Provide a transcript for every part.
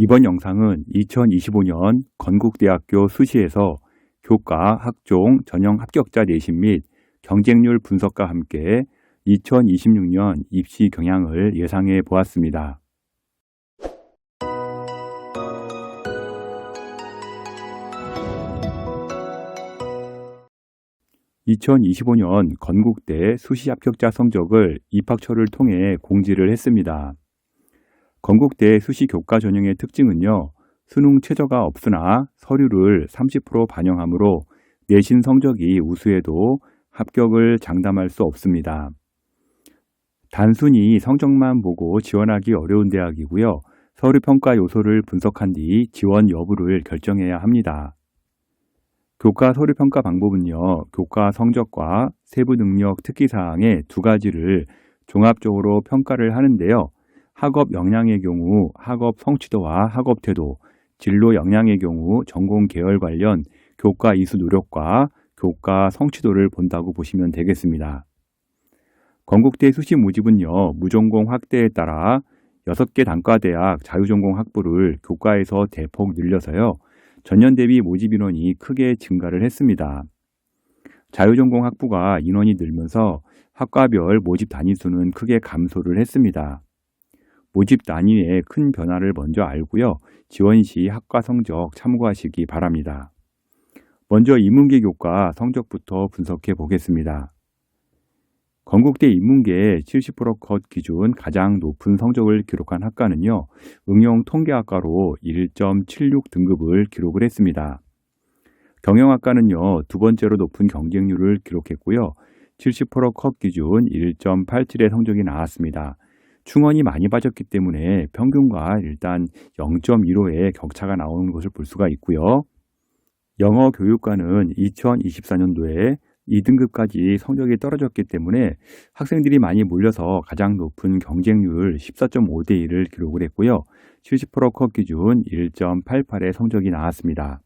이번 영상은 2025년 건국대학교 수시에서 교과, 학종, 전형 합격자 내신 및 경쟁률 분석과 함께 2026년 입시 경향을 예상해 보았습니다. 2025년 건국대 수시 합격자 성적을 입학처를 통해 공지를 했습니다. 건국대 수시 교과 전형의 특징은요, 수능 최저가 없으나 서류를 30% 반영하므로 내신 성적이 우수해도 합격을 장담할 수 없습니다. 단순히 성적만 보고 지원하기 어려운 대학이고요. 서류 평가 요소를 분석한 뒤 지원 여부를 결정해야 합니다. 교과 서류 평가 방법은요. 교과 성적과 세부 능력 특기 사항의 두 가지를 종합적으로 평가를 하는데요. 학업 역량의 경우 학업 성취도와 학업 태도, 진로 역량의 경우 전공 계열 관련 교과 이수 노력과 교과 성취도를 본다고 보시면 되겠습니다. 건국대 수시 모집은요, 무전공 확대에 따라 6개 단과대학 자유전공 학부를 교과에서 대폭 늘려서요, 전년 대비 모집 인원이 크게 증가를 했습니다. 자유전공 학부가 인원이 늘면서 학과별 모집 단위수는 크게 감소를 했습니다. 모집 단위의 큰 변화를 먼저 알고요. 지원 시 학과 성적 참고하시기 바랍니다. 먼저 인문계 교과 성적부터 분석해 보겠습니다. 건국대 인문계 70%컷 기준 가장 높은 성적을 기록한 학과는요. 응용 통계학과로 1.76 등급을 기록을 했습니다. 경영학과는요. 두 번째로 높은 경쟁률을 기록했고요. 70%컷 기준 1.87의 성적이 나왔습니다. 충원이 많이 빠졌기 때문에 평균과 일단 0.15의 격차가 나오는 것을 볼 수가 있고요. 영어 교육과는 2024년도에 2등급까지 성적이 떨어졌기 때문에 학생들이 많이 몰려서 가장 높은 경쟁률 14.5대 1을 기록을 했고요. 70%컷 기준 1.88의 성적이 나왔습니다.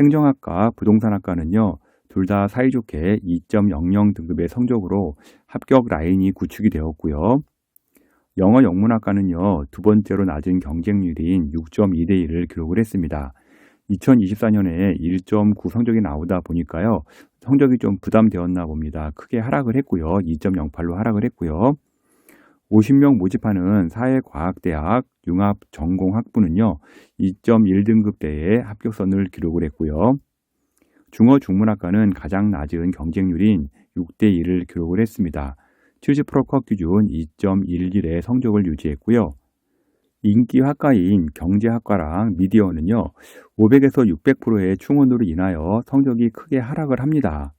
행정학과, 부동산학과는요. 둘 다 사이좋게 2.00 등급의 성적으로 합격 라인이 구축이 되었고요. 영어 영문학과는요, 두 번째로 낮은 경쟁률인 6.2대 1을 기록을 했습니다. 2024년에 1.9 성적이 나오다 보니까요, 성적이 좀 부담되었나 봅니다. 크게 하락을 했고요. 2.08로 하락을 했고요. 50명 모집하는 사회과학대학 융합전공학부는요, 2.1등급대의 합격선을 기록을 했고요. 중어 중문학과는 가장 낮은 경쟁률인 6대 1을 기록을 했습니다. 70%컷 기준 2.11의 성적을 유지했고요. 인기 학과인 경제학과랑 미디어는요, 500에서 600%의 충원으로 인하여 성적이 크게 하락을 합니다.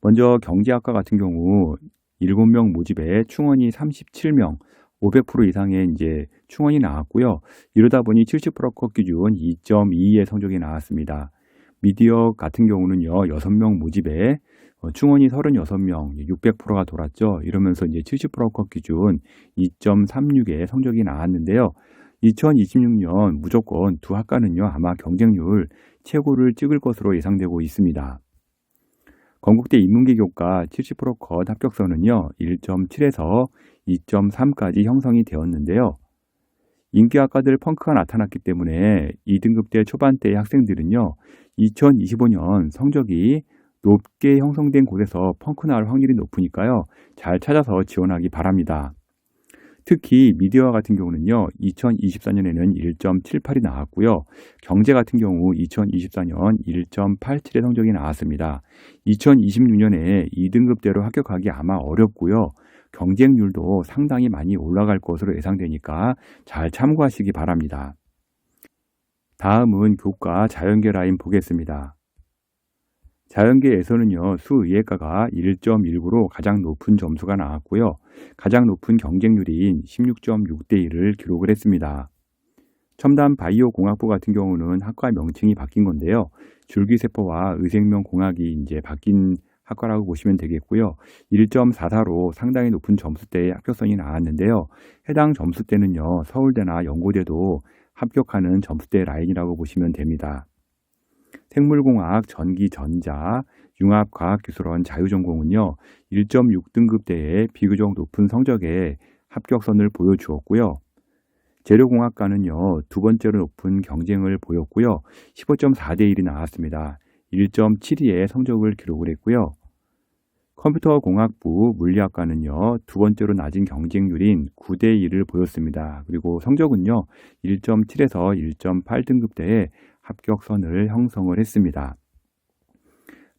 먼저 경제학과 같은 경우 7명 모집에 충원이 37명, 500% 이상의 이제 충원이 나왔고요. 이러다 보니 70%컷 기준 2.22의 성적이 나왔습니다. 미디어 같은 경우는요, 6명 모집에 어, 충원이 36명, 600%가 돌았죠. 이러면서 이제 70%컷 기준 2.36의 성적이 나왔는데요. 2026년 무조건 두 학과는요, 아마 경쟁률 최고를 찍을 것으로 예상되고 있습니다. 건국대 인문계 교과 70%컷 합격선은요, 1.7에서 2.3까지 형성이 되었는데요. 인기학과들 펑크가 나타났기 때문에 2등급대 초반대의 학생들은요, 2025년 성적이 높게 형성된 곳에서 펑크 나올 확률이 높으니까요. 잘 찾아서 지원하기 바랍니다. 특히 미디어 같은 경우는요. 2024년에는 1.78이 나왔고요. 경제 같은 경우 2024년 1.87의 성적이 나왔습니다. 2026년에 2등급대로 합격하기 아마 어렵고요. 경쟁률도 상당히 많이 올라갈 것으로 예상되니까 잘 참고하시기 바랍니다. 다음은 교과 자연계 라인 보겠습니다. 자연계에서는요, 수의학과가 1.19로 가장 높은 점수가 나왔고요. 가장 높은 경쟁률인 16.6대 1을 기록을 했습니다. 첨단 바이오 공학부 같은 경우는 학과 명칭이 바뀐 건데요. 줄기세포와 의생명 공학이 이제 바뀐 학과라고 보시면 되겠고요. 1.44로 상당히 높은 점수대의 합격선이 나왔는데요. 해당 점수대는요, 서울대나 연고대도 합격하는 점수대 라인이라고 보시면 됩니다. 생물공학, 전기, 전자, 융합과학기술원 자유전공은요. 1.6등급대의 비교적 높은 성적에 합격선을 보여주었고요. 재료공학과는요, 두 번째로 높은 경쟁을 보였고요. 15.4대 1이 나왔습니다. 1.72의 성적을 기록을 했고요. 컴퓨터공학부 물리학과는요, 두 번째로 낮은 경쟁률인 9대 1을 보였습니다. 그리고 성적은요, 1.7에서 1.8등급대의 합격선을 형성을 했습니다.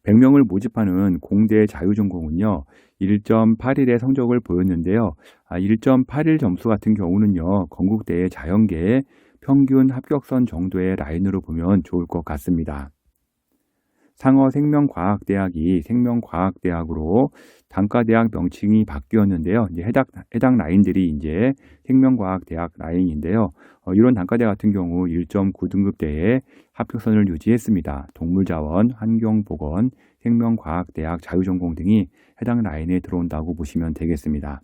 100명을 모집하는 공대 자유전공은요, 1.81의 성적을 보였는데요. 1.81 아, 점수 같은 경우는요, 건국대의 자연계 평균 합격선 정도의 라인으로 보면 좋을 것 같습니다. 상어 생명과학대학이 생명과학대학으로 단과대학 명칭이 바뀌었는데요. 이제 해당, 해당 라인들이 이제 생명과학대학 라인인데요. 어, 이런 단과대 같은 경우 1.9등급대에 합격선을 유지했습니다. 동물자원, 환경보건, 생명과학대학, 자유전공 등이 해당 라인에 들어온다고 보시면 되겠습니다.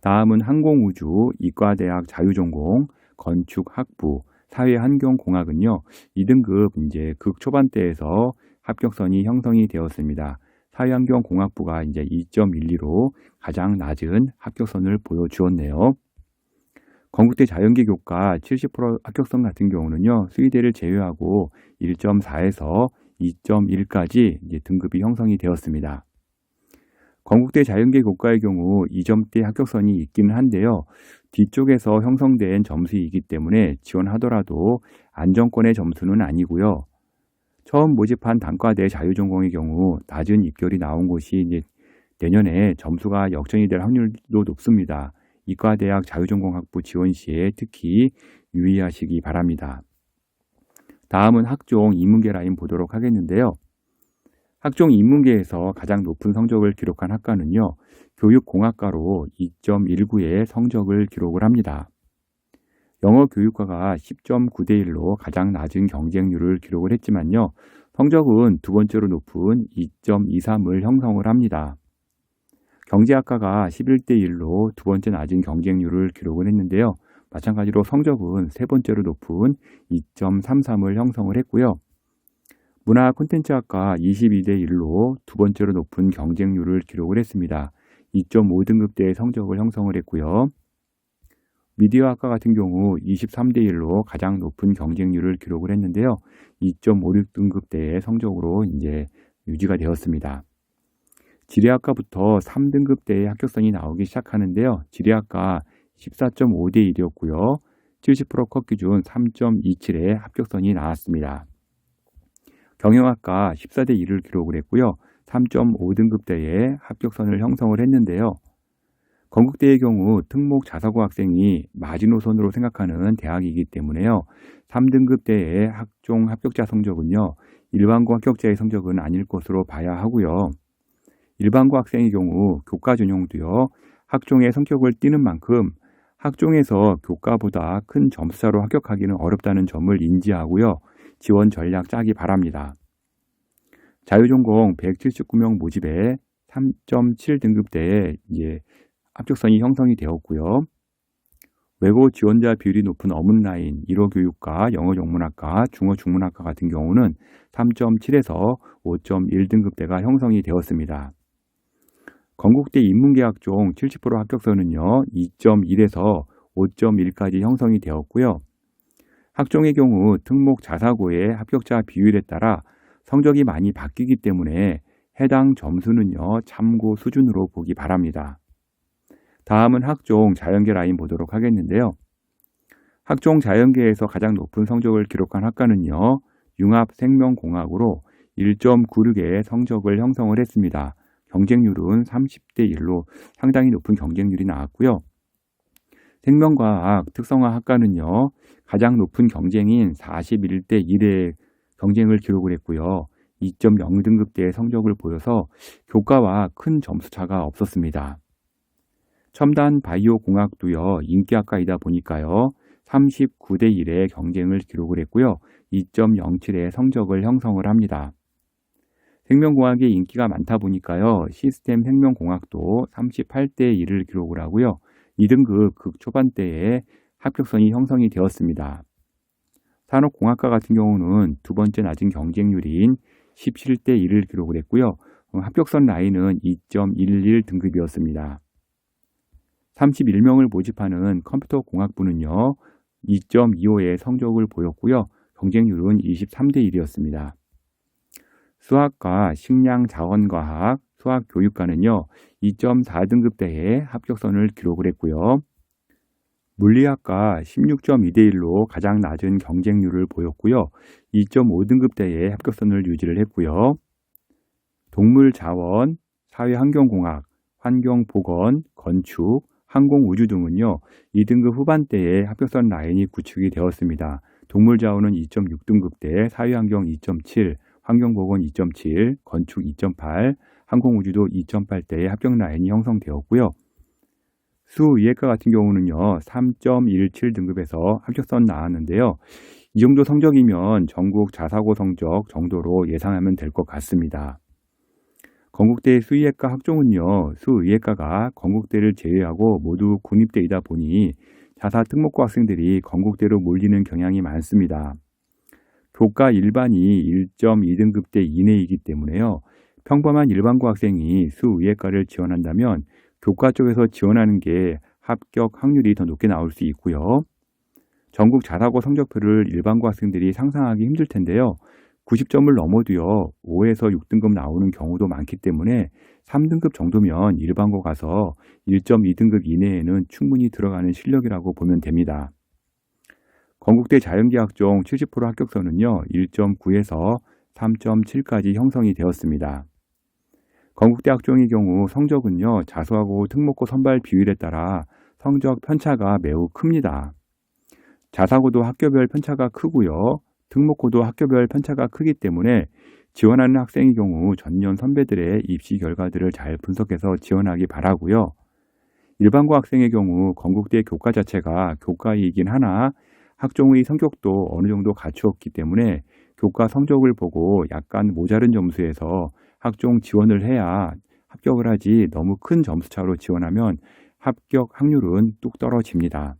다음은 항공우주, 이과대학 자유전공, 건축학부, 사회환경공학은요, 2등급 이제 극초반대에서 합격선이 형성이 되었습니다. 사회환경공학부가 이제 2.12로 가장 낮은 합격선을 보여주었네요. 건국대 자연계 교과 70% 합격선 같은 경우는요, 수의대를 제외하고 1.4에서 2.1까지 등급이 형성이 되었습니다. 건국대 자연계 교과의 경우 2점대 합격선이 있기는 한데요. 뒤쪽에서 형성된 점수이기 때문에 지원하더라도 안정권의 점수는 아니고요. 처음 모집한 단과대 자유전공의 경우 낮은 입결이 나온 곳이 이제 내년에 점수가 역전이 될 확률도 높습니다. 이과대학 자유전공학부 지원 시에 특히 유의하시기 바랍니다. 다음은 학종 인문계 라인 보도록 하겠는데요. 학종 인문계에서 가장 높은 성적을 기록한 학과는요. 교육공학과로 2.19의 성적을 기록을 합니다. 영어 교육과가 10.9대 1로 가장 낮은 경쟁률을 기록을 했지만요. 성적은 두 번째로 높은 2.23을 형성을 합니다. 경제학과가 11대 1로 두 번째 낮은 경쟁률을 기록을 했는데요. 마찬가지로 성적은 세 번째로 높은 2.33을 형성을 했고요. 문화 콘텐츠학과 22대 1로 두 번째로 높은 경쟁률을 기록을 했습니다. 2.5등급대의 성적을 형성을 했고요. 미디어학과 같은 경우 23대 1로 가장 높은 경쟁률을 기록을 했는데요. 2.56등급대의 성적으로 이제 유지가 되었습니다. 지리학과부터 3등급대의 합격선이 나오기 시작하는데요. 지리학과 14.5대 1이었고요. 70%컷 기준 3.27의 합격선이 나왔습니다. 경영학과 14대 1을 기록을 했고요. 3.5등급대의 합격선을 형성을 했는데요. 건국대의 경우 특목 자사고 학생이 마지노선으로 생각하는 대학이기 때문에요. 3등급대의 학종 합격자 성적은요. 일반고 합격자의 성적은 아닐 것으로 봐야 하고요. 일반고 학생의 경우 교과 전형도요. 학종의 성격을 띠는 만큼 학종에서 교과보다 큰 점수차로 합격하기는 어렵다는 점을 인지하고요. 지원 전략 짜기 바랍니다. 자유전공 179명 모집에 3.7 등급대에 이제 합격선이 형성이 되었고요. 외고 지원자 비율이 높은 어문라인, 1호 교육과 영어 영문학과, 중어 중문학과 같은 경우는 3.7에서 5.1 등급대가 형성이 되었습니다. 건국대 인문계학 종 70% 합격선은요, 2.1에서 5.1까지 형성이 되었고요. 학종의 경우 특목 자사고의 합격자 비율에 따라 성적이 많이 바뀌기 때문에 해당 점수는요, 참고 수준으로 보기 바랍니다. 다음은 학종 자연계 라인 보도록 하겠는데요. 학종 자연계에서 가장 높은 성적을 기록한 학과는요, 융합 생명공학으로 1.96의 성적을 형성을 했습니다. 경쟁률은 30대 1로 상당히 높은 경쟁률이 나왔고요. 생명과학 특성화 학과는요, 가장 높은 경쟁인 41대 1의 경쟁을 기록을 했고요. 2.0등급대의 성적을 보여서 교과와 큰 점수차가 없었습니다. 첨단 바이오 공학도요, 인기학과이다 보니까요, 39대 1의 경쟁을 기록을 했고요. 2.07의 성적을 형성을 합니다. 생명공학의 인기가 많다 보니까요. 시스템 생명공학도 38대 1을 기록을 하고요. 2등급 극초반대에 합격선이 형성이 되었습니다. 산업공학과 같은 경우는 두 번째 낮은 경쟁률인 17대 1을 기록을 했고요. 합격선 라인은 2.11 등급이었습니다. 31명을 모집하는 컴퓨터 공학부는요. 2.25의 성적을 보였고요. 경쟁률은 23대 1이었습니다. 수학과 식량 자원과학, 수학 교육과는요. 2.4등급대의 합격선을 기록을 했고요. 물리학과 16.2대 1로 가장 낮은 경쟁률을 보였고요. 2.5등급대의 합격선을 유지를 했고요. 동물자원, 사회환경공학, 환경보건, 건축, 항공우주 등은요. 2등급 후반대에 합격선 라인이 구축이 되었습니다. 동물자원은 2.6등급대, 사회환경 2.7, 환경보건 2.7, 건축 2.8, 항공우주도 2.8대의 합격 라인이 형성되었고요. 수의예과 같은 경우는요. 3.17 등급에서 합격선 나왔는데요. 이 정도 성적이면 전국 자사고 성적 정도로 예상하면 될 것 같습니다. 건국대 수의예과 학종은요. 수의예과가 건국대를 제외하고 모두 군입대이다 보니 자사 특목고 학생들이 건국대로 몰리는 경향이 많습니다. 교과 일반이 1.2등급대 이내이기 때문에요. 평범한 일반고 학생이 수의예과를 지원한다면 교과 쪽에서 지원하는 게 합격 확률이 더 높게 나올 수 있고요. 전국 자사고 성적표를 일반고 학생들이 상상하기 힘들 텐데요. 90점을 넘어도요. 5에서 6등급 나오는 경우도 많기 때문에 3등급 정도면 일반고 가서 1.2등급 이내에는 충분히 들어가는 실력이라고 보면 됩니다. 건국대 자연계학종 70% 합격선은요. 1.9에서 3.7까지 형성이 되었습니다. 건국대 학종의 경우 성적은요. 자소하고 특목고 선발 비율에 따라 성적 편차가 매우 큽니다. 자사고도 학교별 편차가 크고요. 특목고도 학교별 편차가 크기 때문에 지원하는 학생의 경우 전년 선배들의 입시 결과들을 잘 분석해서 지원하기 바라고요. 일반고 학생의 경우 건국대 교과 자체가 교과이긴 하나 학종의 성격도 어느 정도 갖추었기 때문에 교과 성적을 보고 약간 모자른 점수에서 학종 지원을 해야 합격을 하지 너무 큰 점수차로 지원하면 합격 확률은 뚝 떨어집니다.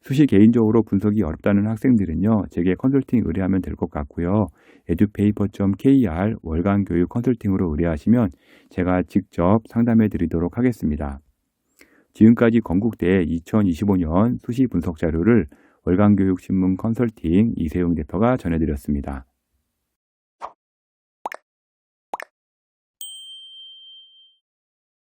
수시 개인적으로 분석이 어렵다는 학생들은요, 제게 컨설팅 의뢰하면 될 것 같고요. edupaper.kr 월간 교육 컨설팅으로 의뢰하시면 제가 직접 상담해 드리도록 하겠습니다. 지금까지 건국대 2025년 수시 분석 자료를 월간교육신문 컨설팅 이세용 대표가 전해드렸습니다.